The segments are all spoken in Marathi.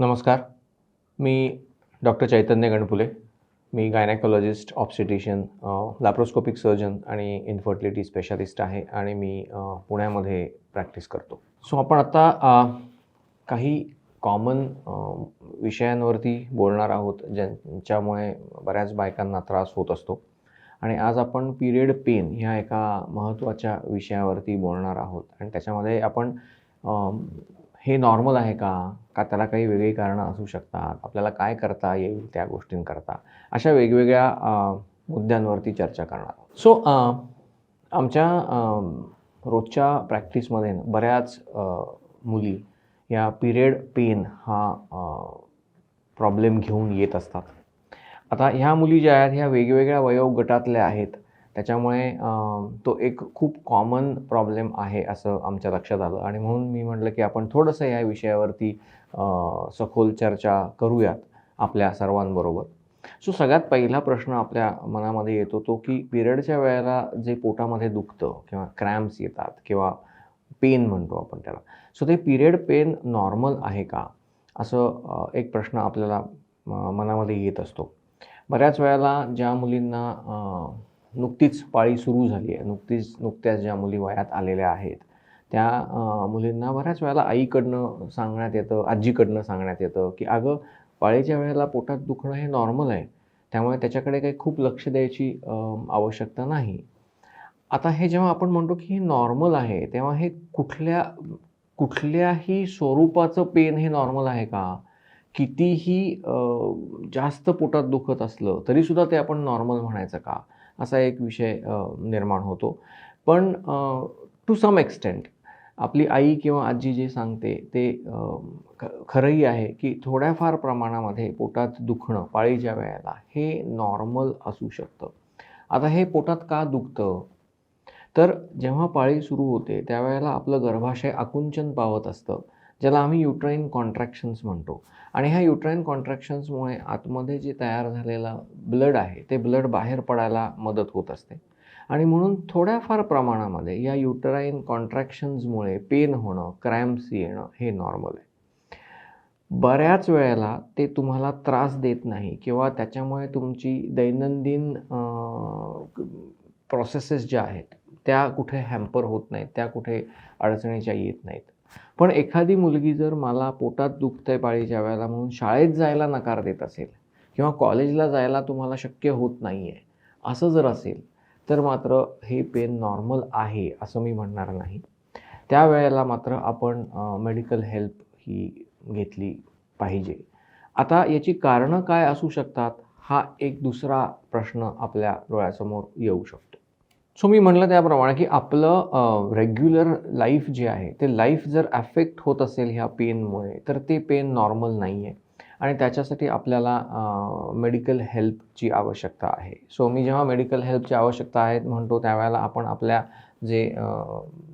नमस्कार. मी डॉक्टर चैतन्य गणपुले. मी गायनॅकॉलॉजिस्ट ऑप्सिटिशियन लॅप्रोस्कोपिक सर्जन आणि इन्फर्टिलिटी स्पेशालिस्ट आहे आणि मी पुण्यामध्ये प्रॅक्टिस करतो. सो आपण आता काही कॉमन विषयांवरती बोलणार आहोत ज्यांच्यामुळे बऱ्याच बायकांना त्रास होत असतो. आणि आज आपण पिरियड पेन ह्या एका महत्त्वाच्या विषयावरती बोलणार आहोत. आणि त्याच्यामध्ये आपण हे नॉर्मल आहे का? का त्याला काही वेगळी कारणं असू शकतात? आपल्याला काय करता येईल त्या गोष्टींकरता? अशा वेगवेगळ्या मुद्द्यांवरती चर्चा करणार सो आमच्या रोजच्या प्रॅक्टिसमध्ये बऱ्याच मुली या पिरियड पेन हा प्रॉब्लेम घेऊन येत असतात. आता ह्या मुली ज्या आहेत ह्या वेगवेगळ्या वयोगटातल्या आहेत त्याच्यामुळे तो एक खूप कॉमन प्रॉब्लेम आहे असं आमच्या लक्षात आलं. आणि म्हणून मी म्हटलं की आपण थोडंसं या विषयावरती सखोल चर्चा करूयात आपल्या सर्वांबरोबर. सो सगळ्यात पहिला प्रश्न आपल्या मनामध्ये येतो तो की पिरियडच्या वेळेला जे पोटामध्ये दुखतं किंवा क्रॅम्प्स येतात किंवा पेन म्हणतो आपण त्याला सो ते पिरियड पेन नॉर्मल आहे का? असं एक प्रश्न आपल्याला मनामध्ये येत असतो. बऱ्याच वेळेला ज्या मुलींना नुकतीच पाळी सुरू झाली आहे. नुकतीच नुकत्याच ज्या मुली वयात आलेल्या आहेत त्या मुलींना बऱ्याच वेळेला आईकडनं सांगण्यात येतं आजीकडनं सांगण्यात येतं की अगं पाळीच्या वेळेला पोटात दुखणं हे नॉर्मल आहे. त्यामुळे त्याच्याकडे काही खूप लक्ष द्यायची आवश्यकता नाही. आता हे जेव्हा आपण म्हणतो की हे नॉर्मल आहे तेव्हा हे कुठल्या कुठल्याही स्वरूपाचं पेन हे नॉर्मल आहे का? कितीही जास्त पोटात दुखत असलं तरीसुद्धा ते आपण नॉर्मल म्हणायचं का? असा एक विषय निर्माण होतो. पण टू सम एक्सटेंट आपली आई किंवा आजी जे सांगते ते ख- खरंही आहे की थोड्याफार प्रमाणामध्ये पोटात दुखणं पाळीच्या वेळेला हे नॉर्मल असू शकतं. आता हे पोटात का दुखतं? तर जेव्हा पाळी सुरू होते त्यावेळेला आपलं गर्भाशय आकुंचन पावत असतं. ज्याला आम्ही युट्राईन कॉन्ट्रॅक्शन्स म्हणतो. आणि ह्या युट्राईन कॉन्ट्रॅक्शन्समुळे आतमध्ये जे तयार झालेलं ब्लड आहे ते ब्लड बाहेर पडायला मदत होत असते. आणि म्हणून थोड्याफार प्रमाणामध्ये या युटराईन कॉन्ट्रॅक्शन्समुळे पेन होणं क्रॅम्प्स येणं हे नॉर्मल आहे. बऱ्याच वेळेला ते तुम्हाला त्रास देत नाही किंवा त्याच्यामुळे तुमची दैनंदिन प्रोसेसेस ज्या आहेत त्या कुठे हॅम्पर होत नाहीत त्या कुठे अडचणीच्या येत नाहीत. पण एखादी मुलगी जर मला पोटात दुखतंय पाळीच्या वेळेला म्हणून शाळेत जायला नकार देत असेल किंवा कॉलेजला जायला तुम्हाला शक्य होत नाही आहे असं जर असेल तर मात्र हे पेन नॉर्मल आहे असं मी म्हणणार नाही. त्यावेळेला मात्र आपण मेडिकल हेल्प ही घेतली पाहिजे. आता याची कारणं काय असू शकतात हा एक दुसरा प्रश्न आपल्या डोळ्यासमोर येऊ शकतो. सो मी म्हणलं त्याप्रमाणे की आपलं रेग्युलर लाईफ जे आहे ते लाईफ जर अफेक्ट होत असेल ह्या पेनमुळे तर ते पेन नॉर्मल नाही आहे आणि त्याच्यासाठी आपल्याला मेडिकल हेल्पची आवश्यकता आहे. सो मी जेव्हा मेडिकल हेल्पची आवश्यकता आहे म्हणतो त्यावेळेला आपण आपल्या जे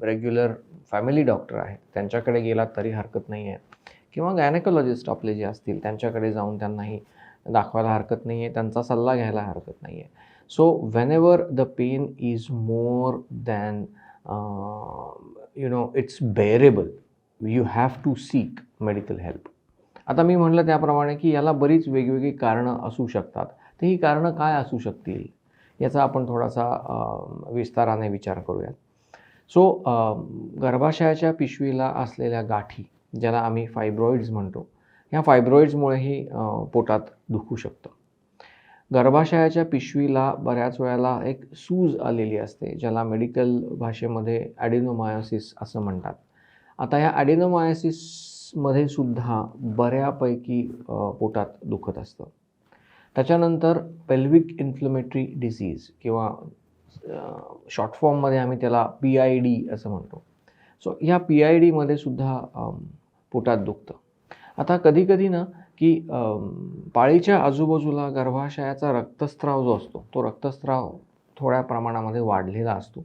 रेग्युलर फॅमिली डॉक्टर आहेत त्यांच्याकडे गेलात तरी हरकत नाही आहे किंवा गायनेकोलॉजिस्ट आपले जे असतील त्यांच्याकडे जाऊन त्यांनाही दाखवायला हरकत नाही आहे त्यांचा सल्ला घ्यायला हरकत नाही आहे so whenever the the pain is more uh, you know it's bearable, you have to seek medical help आता मी म्हटलं त्याप्रमाणे की याला बरीच वेगवेगळी कारणं असू शकतात. तर ही कारणं काय असू शकतील? याचा आपण थोडासा विस्ताराने विचार करूयात. सो गर्भाशयाच्या पिशवीला असलेल्या गाठी ज्याला आम्ही फायब्रॉइड्स म्हणतो ह्या फायब्रॉइड्समुळेही पोटात दुखू शकतं. गर्भाशयाच्या पिशवीला बऱ्याच वेळेला एक सूज आलेली असते ज्याला मेडिकल भाषेमध्ये ॲडिनोमायोसिस असं म्हणतात. आता या ॲडिनोमायोसिसमध्ये सुद्धा बऱ्यापैकी पोटात दुखत असतं. त्याच्यानंतर पेल्विक इन्फ्लेमेटरी डिसीज किंवा शॉर्ट फॉर्ममध्ये आम्ही त्याला पी आय डी असं म्हणतो. सो ह्या पी आय डीमध्ये सुद्धा पोटात दुखतं. आता कधीकधी ना की पाळीच्या आजूबाजूला गर्भाशयाचा रक्तस्राव जो असतो तो रक्तस्राव थोड्या प्रमाणामध्ये वाढलेला असतो.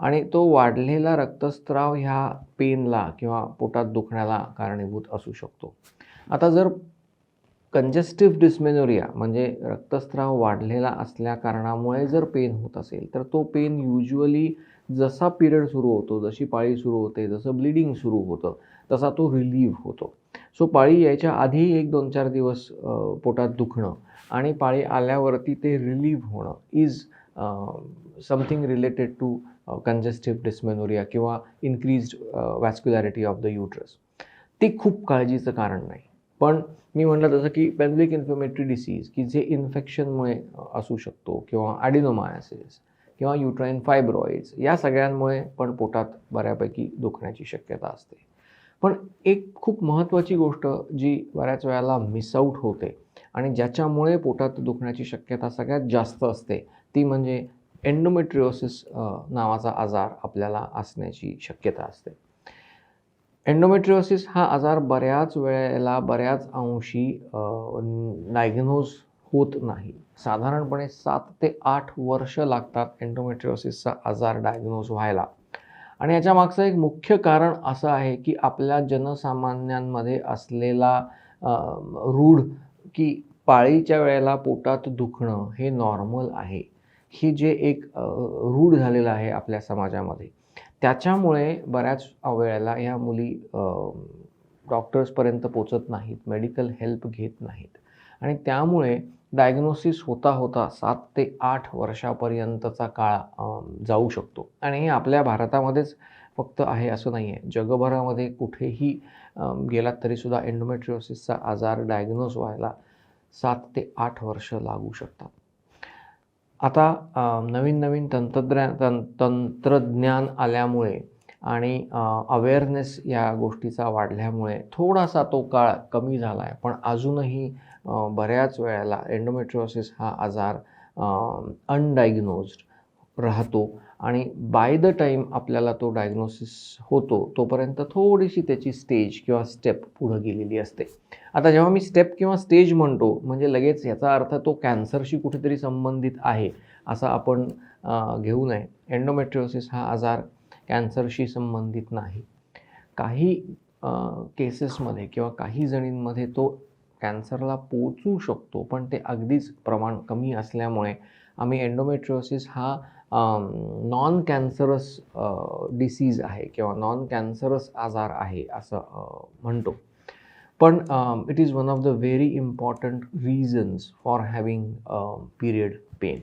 आणि तो वाढलेला रक्तस्राव ह्या पेनला किंवा पोटात दुखण्याला कारणीभूत असू शकतो. आता जर कंजेस्टिव्ह डिस्मेनोरिया म्हणजे रक्तस्राव वाढलेला असल्या कारणामुळे जर पेन होत असेल तर तो पेन युज्युअली जसा पिरियड सुरू होतो जशी पाळी सुरू होते जसं ब्लिडिंग सुरू होतं तसा तो रिलीव्ह होतो. सो पाळी यायच्या आधी एक दोन चार दिवस पोटात दुखणं आणि पाळी आल्यावरती ते रिलीव्ह होणं is something related to congestive dysmenorrhoea किंवा increased vascularity of the uterus ते खूप काळजीचं कारण नाही. पण मी म्हटलं तसं की पेल्विक इन्फ्लेमेटरी डिसीज की जे इन्फेक्शनमुळे असू शकतो किंवा ॲडिनोमायसिस किंवा युट्राईन फायब्रॉइड्स या सगळ्यांमुळे पण पोटात बऱ्यापैकी दुखण्याची शक्यता असते. पण एक खूप महत्त्वाची गोष्ट जी बऱ्याच वेळेला मिसआउट होते आणि ज्याच्यामुळे पोटात दुखण्याची शक्यता सगळ्यात जास्त असते ती म्हणजे एन्डोमेट्रिओसिस नावाचा आजार आपल्याला असण्याची शक्यता असते. एन्डोमेट्रिओसिस हा आजार बऱ्याच वेळेला बऱ्याच अंशी डायग्नोज होत नाही. साधारणपणे सात ते आठ वर्ष लागतात एन्डोमेट्रिओसिसचा आजार डायग्नोज व्हायला. आणि याच्या मागचं एक मुख्य कारण असं आहे की आपल्या जनसामान्यांमध्ये असलेला रूढ की पाळीच्या वेळेला पोटात दुखणं हे नॉर्मल आहे. ही जे एक रूढ झालेलं आहे आपल्या समाजामध्ये. त्याच्यामुळे बऱ्याच वेळेला ह्या मुली डॉक्टर्सपर्यंत पोचत नाहीत मेडिकल हेल्प घेत नाहीत. आणि त्यामुळे डायग्नोसिस होता होता सात ते आठ वर्षापर्यंतचा काळ जाऊ शकतो. आणि हे आपल्या भारतामध्येच फक्त आहे असं नाही आहे जगभरामध्ये कुठेही गेलात तरीसुद्धा एन्डोमेट्रिओसिसचा आजार डायग्नोज व्हायला सात ते आठ वर्ष लागू शकतात. आता नवीन नवीन तंत्रज्ञान तं तंत्रज्ञान आल्यामुळे आणि अवेअरनेस या गोष्टीचा वाढल्यामुळे थोडासा तो काळ कमी झाला आहे पण अजूनही बऱ्याच वेळेला एन्डोमेट्रिओसिस हा आजार अनडायग्नोज्ड राहतो. आणि बाय द टाईम आपल्याला तो डायग्नोसिस होतो तोपर्यंत थोडीशी त्याची स्टेज किंवा स्टेप पुढं गेलेली असते. आता जेव्हा मी स्टेप किंवा स्टेज म्हणतो म्हणजे लगेच याचा अर्थ तो कॅन्सरशी कुठेतरी संबंधित आहे असं आपण घेऊ नये. एन्डोमेट्रिओसिस हा आजार कॅन्सरशी संबंधित नाही. काही केसेसमध्ये किंवा काही जणींमध्ये तो कॅन्सरला पोचू शकतो पण ते अगदीच प्रमाण कमी असल्यामुळे आम्ही एन्डोमेट्रिओसिस हा नॉन कॅन्सरस डिसीज आहे किंवा नॉन कॅन्सरस आजार आहे असं म्हणतो. पण it is one of the very important reasons for having period pain